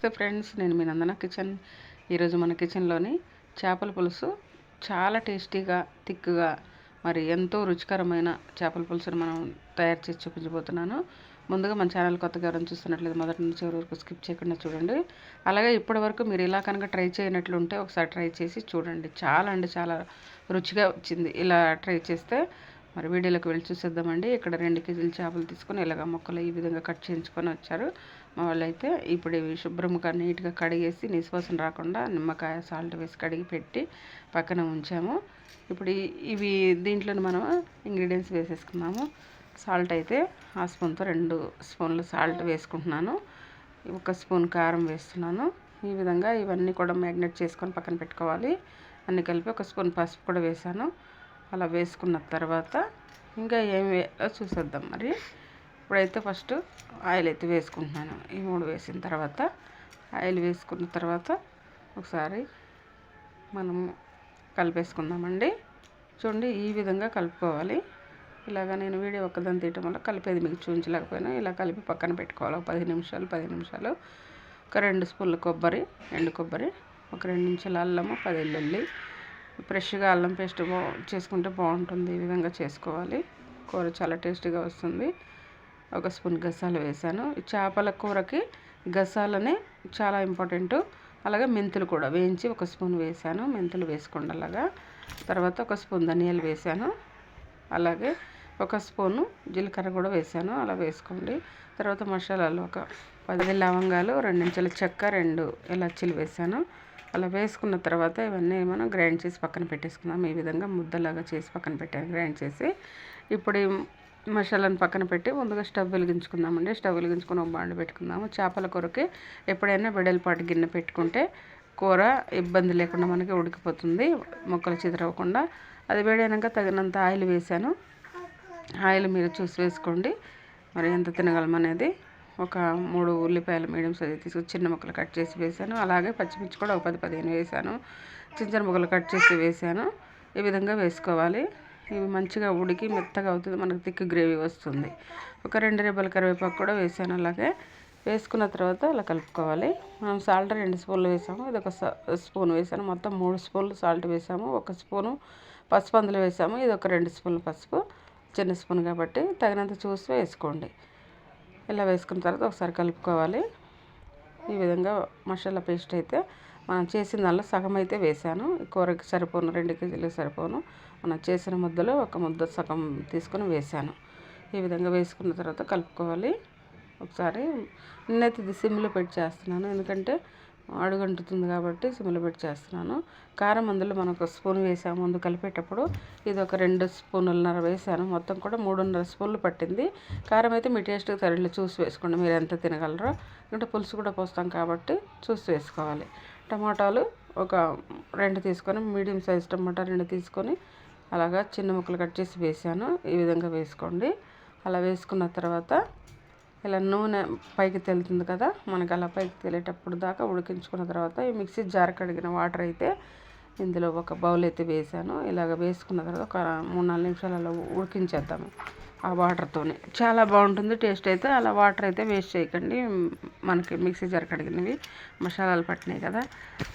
నమస్తే ఫ్రెండ్స్ నేను మీ నందన కిచెన్. ఈరోజు మన కిచెన్లోని చేపల పులుసు చాలా టేస్టీగా థిక్గా మరి ఎంతో రుచికరమైన చేపల పులుసును మనం తయారు చేసి చూపించబోతున్నాను. ముందుగా మన ఛానల్ కొత్తగా ఎవరైనా చూస్తున్నట్లయితే మొదటి నుంచి చివరి వరకు స్కిప్ చేయకుండా చూడండి. అలాగే ఇప్పటి వరకు మీరు ఇలా కనుక ట్రై చేయనట్లుంటే ఒకసారి ట్రై చేసి చూడండి. చాలా అంటే చాలా రుచిగా వచ్చింది. ఇలా ట్రై చేస్తే మరి వీడియోలోకి వెళ్ళి చూసేద్దామండి. ఇక్కడ రెండు కేజీలు చేపలు తీసుకొని ఇలాగ మొక్కలు ఈ విధంగా కట్ చేయించుకొని వచ్చారు. మా వాళ్ళైతే ఇప్పుడు ఇవి శుభ్రంగా నీట్గా కడిగేసి నిశ్వాసం రాకుండా నిమ్మకాయ సాల్ట్ వేసి కడిగి పెట్టి పక్కన ఉంచాము. ఇప్పుడు ఇవి దీంట్లోని మనం ఇంగ్రీడియంట్స్ వేసేసుకున్నాము. సాల్ట్ అయితే ఆ స్పూన్తో రెండు స్పూన్లు సాల్ట్ వేసుకుంటున్నాను. ఒక స్పూన్ కారం వేస్తున్నాను. ఈ విధంగా ఇవన్నీ కూడా మ్యాగ్నెట్ చేసుకొని పక్కన పెట్టుకోవాలి. అన్నీ కలిపి ఒక స్పూన్ పసుపు కూడా వేసాను అలా వేసుకున్న తర్వాత ఇంకా ఏం వేయాలో చూసేద్దాం మరి. ఇప్పుడైతే ఫస్ట్ ఆయిల్ అయితే వేసుకుంటున్నాను. ఈ మూడు వేసిన తర్వాత ఆయిల్ వేసుకున్న తర్వాత ఒకసారి మనము కలిపేసుకుందామండి. చూడండి ఈ విధంగా కలుపుకోవాలి. ఇలాగ నేను వీడియో ఒక్కదాన్ని తీయటం వల్ల కలిపేది మీకు చూపించలేకపోయినా. ఇలా కలిపి పక్కన పెట్టుకోవాలి. ఒక పది నిమిషాలు పది నిమిషాలు. ఒక రెండు స్పూన్ల కొబ్బరి ఎండు కొబ్బరి ఒక రెండు నిమిషాలు అల్లము పది వెల్లుల్లి ఫ్రెష్గా అల్లం పేస్ట్ బా చేసుకుంటే బాగుంటుంది. ఈ విధంగా చేసుకోవాలి. కూర చాలా టేస్టీగా వస్తుంది. ఒక స్పూన్ గసాలు వేసాను. చేపల కూరకి గసాలనే చాలా ఇంపార్టెంట్. అలాగే మెంతులు కూడా వేయించి ఒక స్పూన్ వేసాను. మెంతులు వేసుకోండి అలాగా తర్వాత ఒక స్పూన్ ధనియాలు వేసాను. అలాగే ఒక స్పూను జీలకర్ర కూడా వేసాను. అలా వేసుకోండి. తర్వాత మసాలాలు ఒక పది లవంగాలు రెండించెల చెక్క రెండు ఇలాచీలు వేసాను. అలా వేసుకున్న తర్వాత ఇవన్నీ మనం గ్రైండ్ చేసి పక్కన పెట్టేసుకుందాం. ఈ విధంగా ముద్దలాగా చేసి పక్కన పెట్టాను గ్రైండ్ చేసి. ఇప్పుడు మసాలాను పక్కన పెట్టి ముందుగా స్టవ్ వెలిగించుకుందామండి. స్టవ్ వెలిగించుకుని ఒక బాండ పెట్టుకుందాము. చేపల కూరకి ఎప్పుడైనా వెడల్పాటి గిన్నె పెట్టుకుంటే కూర ఇబ్బంది లేకుండా మనకి ఉడికిపోతుంది మొక్కలు చిదరవకుండా అది వేడైనాక తగినంత ఆయిల్ వేసాను ఆయిల్ మీరు చూసి వేసుకోండి. మరి ఎంత తినగలం అనేది ఒక మూడు ఉల్లిపాయలు మీడియం సైజ్ తీసుకొని చిన్న ముక్కలు కట్ చేసి వేసాను. అలాగే పచ్చిమిర్చి కూడా ఒక పది పదిహేను వేసాను. చిన్న చిన్న ముక్కలు కట్ చేసి వేసాను. ఈ విధంగా వేసుకోవాలి. ఇవి మంచిగా ఉడికి మెత్తగా అవుతుంది. మనకు థిక్ గ్రేవీ వస్తుంది. ఒక రెండు రెబ్బల కరివేపాకు కూడా వేసాను. అలాగే వేసుకున్న తర్వాత అలా కలుపుకోవాలి. మనం సాల్ట్ రెండు స్పూన్లు వేసాము. ఇది ఒక స్పూన్ వేసాను. మొత్తం మూడు స్పూన్లు సాల్ట్ వేసాము. ఒక స్పూను పసుపు అందులో వేసాము. ఇది ఒక రెండు స్పూన్లు పసుపు. చిన్న స్పూన్ కాబట్టి తగినంత చూసి వేసుకోండి. ఇలా వేసుకున్న తర్వాత ఒకసారి కలుపుకోవాలి. ఈ విధంగా మసాలా పేస్ట్ అయితే మనం చేసిన దానిలో సగం అయితే వేసాను. కూరకి సరిపోను రెండు కేజీలకు సరిపోను. మనం చేసిన ముద్దలో ఒక ముద్ద సగం తీసుకొని వేసాను. ఈ విధంగా వేసుకున్న తర్వాత కలుపుకోవాలి. ఒకసారి నేనైతే ఇది సిమ్లో పెట్టి చేస్తున్నాను. ఎందుకంటే అడుగంటుతుంది కాబట్టి సిమ్లో పెట్టి చేస్తున్నాను. కారం అందులో మనం ఒక స్పూన్ వేసాము. ముందు కలిపేటప్పుడు ఇది ఒక రెండు స్పూన్లన్నర వేసాను. మొత్తం కూడా మూడున్నర స్పూన్లు పట్టింది. కారం అయితే మీ టేస్ట్కి తరలి చూసి వేసుకోండి. మీరు ఎంత తినగలరో. ఎందుకంటే పులుసు కూడా పోస్తాం కాబట్టి చూసి వేసుకోవాలి. టమాటాలు ఒక రెండు తీసుకొని మీడియం సైజ్ టమాటా రెండు తీసుకొని అలాగా చిన్న ముక్కలు కట్ చేసి వేసాను. ఈ విధంగా వేసుకోండి. అలా వేసుకున్న తర్వాత ఇలా నూనె పైకి తేలుతుంది కదా మనకి అలా పైకి తేలేటప్పుడు దాకా ఉడికించుకున్న తర్వాత ఈ మిక్సీ జార్ కడిగిన వాటర్ అయితే ఇందులో ఒక బౌల్ అయితే వేసాను. ఇలాగ వేసుకున్న తర్వాత ఒక మూడు నాలుగు నిమిషాలు అలా ఉడికించేద్దాము ఆ వాటర్తోనే. చాలా బాగుంటుంది టేస్ట్ అయితే. అలా వాటర్ అయితే వేస్ట్ చేయకండి. మనకి మిక్సీ జార్ కడిగినవి మసాలాలు పట్టినాయి కదా.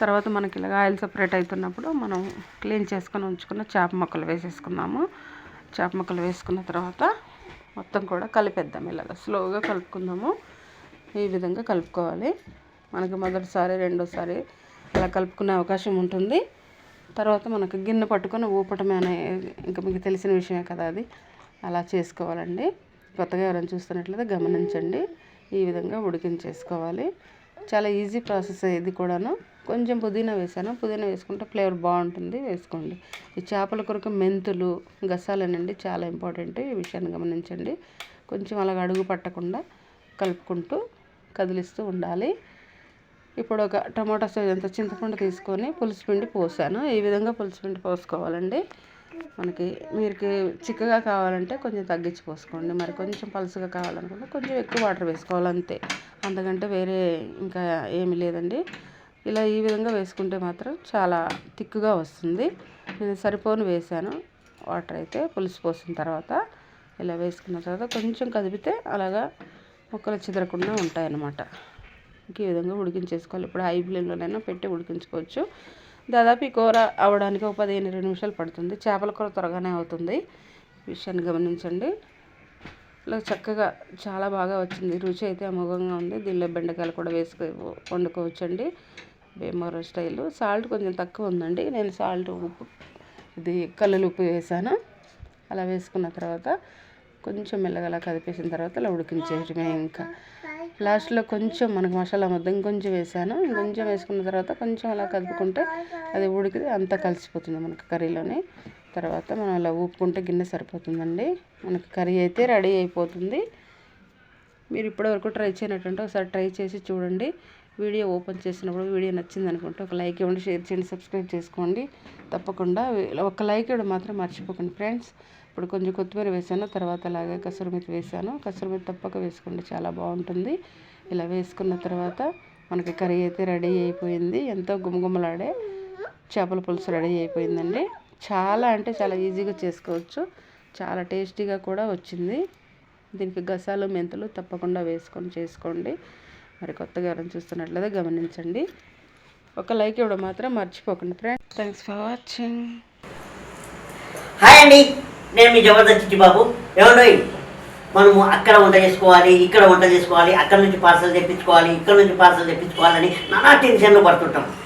తర్వాత మనకి ఇలాగ ఆయిల్ సపరేట్ అవుతున్నప్పుడు మనం క్లీన్ చేసుకొని ఉంచుకున్న చేప మొక్కలు వేసేసుకున్నాము చేప మొక్కలు వేసుకున్న తర్వాత మొత్తం కూడా కలిపేద్దాం. ఇలాగ స్లోగా కలుపుకుందాము. ఈ విధంగా కలుపుకోవాలి. మనకి మొదటిసారి రెండోసారి అలా కలుపుకునే అవకాశం ఉంటుంది. తర్వాత మనకు గిన్నె పట్టుకొని ఊపటమే అనే ఇంకా మీకు తెలిసిన విషయమే కదా అది. అలా చేసుకోవాలండి. కొత్తగా ఎవరైనా చూస్తున్నట్లయితే గమనించండి. ఈ విధంగా ఉడికించేసుకోవాలి. చాలా ఈజీ ప్రాసెస్ ఇది కూడాను. కొంచెం పుదీనా వేసాను. పుదీనా వేసుకుంటే ఫ్లేవర్ బాగుంటుంది. వేసుకోండి. ఈ చేపల కొరకు మెంతులు గసాలేనండి చాలా ఇంపార్టెంట్ ఈ విషయాన్ని గమనించండి. కొంచెం అలాగ అడుగు పట్టకుండా కలుపుకుంటూ కదిలిస్తూ ఉండాలి. ఇప్పుడు ఒక టమాటా సైజ్ అంత చింతపండు తీసుకొని పులుసు పిండి పోసాను. ఈ విధంగా పులుసు పిండి పోసుకోవాలండి. మనకి మీరు చిక్కగా కావాలంటే కొంచెం తగ్గించి పోసుకోండి. మరి కొంచెం పలుసుగా కావాలనుకుంటే కొంచెం ఎక్కువ వాటర్ వేసుకోవాలి అంతే అంతకంటే వేరే ఇంకా ఏమీ లేదండి. ఇలా ఈ విధంగా వేసుకుంటే మాత్రం చాలా థిక్గా వస్తుంది. నేను సరిపోను వేసాను. వాటర్ అయితే పులుసు పోసిన తర్వాత ఇలా వేసుకున్న తర్వాత కొంచెం కదిపితే అలాగా ముక్కలు చెదరకుండా ఉంటాయన్నమాట. ఇంక ఈ విధంగా ఉడికించేసుకోవాలి. ఇప్పుడు హై ఫ్లేమ్లోనైనా పెట్టి ఉడికించుకోవచ్చు. దాదాపు ఈ కూర అవ్వడానికి ఒక పదిహేను ఇరవై నిమిషాలు పడుతుంది. చేపల కూర త్వరగానే అవుతుంది. విషయాన్ని గమనించండి. ఇలా చక్కగా చాలా బాగా వచ్చింది. రుచి అయితే అమోఘంగా ఉంది. దీనిలో బెండకాయలు కూడా వేసుకు వండుకోవచ్చండి. భీమవరం స్టైల్. సాల్ట్ కొంచెం తక్కువ ఉందండి. నేను సాల్ట్ ఉప్పు ఇది కల్లులు ఉప్పు వేసాను. అలా వేసుకున్న తర్వాత కొంచెం మెల్లగా అలా కదిపేసిన తర్వాత అలా ఉడికించేయటమే ఇంకా. లాస్ట్లో కొంచెం మనకు మసాలా ముద్ద ఇంకొంచెం వేసాను. ఇంకొంచెం వేసుకున్న తర్వాత కొంచెం అలా కదుపుకుంటే అది ఉడికితే అంతా కలిసిపోతుంది మనకు కర్రీలోనే. తర్వాత మనం అలా ఊపుకుంటే గిన్నె సరిపోతుందండి. మనకు కర్రీ అయితే రెడీ అయిపోతుంది. మీరు ఇప్పటివరకు ట్రై చేయనట్టు ఒకసారి ట్రై చేసి చూడండి. వీడియో ఓపెన్ చేసినప్పుడు వీడియో నచ్చింది అనుకుంటే ఒక లైక్ ఇవ్వండి షేర్ చేయండి సబ్స్క్రైబ్ చేసుకోండి. తప్పకుండా ఒక లైక్ ఇవ్వడం మాత్రం మర్చిపోకండి ఫ్రెండ్స్. ఇప్పుడు కొంచెం కొత్తిమీర వేసాను తర్వాత అలాగే కసూరిమెతి వేసాను. కసూరిమెతి తప్పక వేసుకోండి చాలా బాగుంటుంది. ఇలా వేసుకున్న తర్వాత మనకి కర్రీ అయితే రెడీ అయిపోయింది. ఎంతో గుమగుమలాడే చేపల పులుసు రెడీ అయిపోయిందండి. చాలా అంటే చాలా ఈజీగా చేసుకోవచ్చు. చాలా టేస్టీగా కూడా వచ్చింది. దీనికి గసాలు మెంతులు తప్పకుండా వేసుకొని చేసుకోండి. మరి కొత్తగా ఎవరైనా చూస్తున్నట్లయితే గమనించండి. ఒక లైక్ ఇవ్వడం మాత్రం మర్చిపోకండి friends thanks for watching hi అండి. నేను మీ జబర్దస్త్ చిట్టిబాబు ఏమండి మనము అక్కడ వంట చేసుకోవాలి ఇక్కడ వంట చేసుకోవాలి అక్కడ నుంచి పార్సల్ తెప్పించుకోవాలి ఇక్కడ నుంచి పార్సల్ తెప్పించుకోవాలని నానా టెన్షన్లు పడుతుంటాం.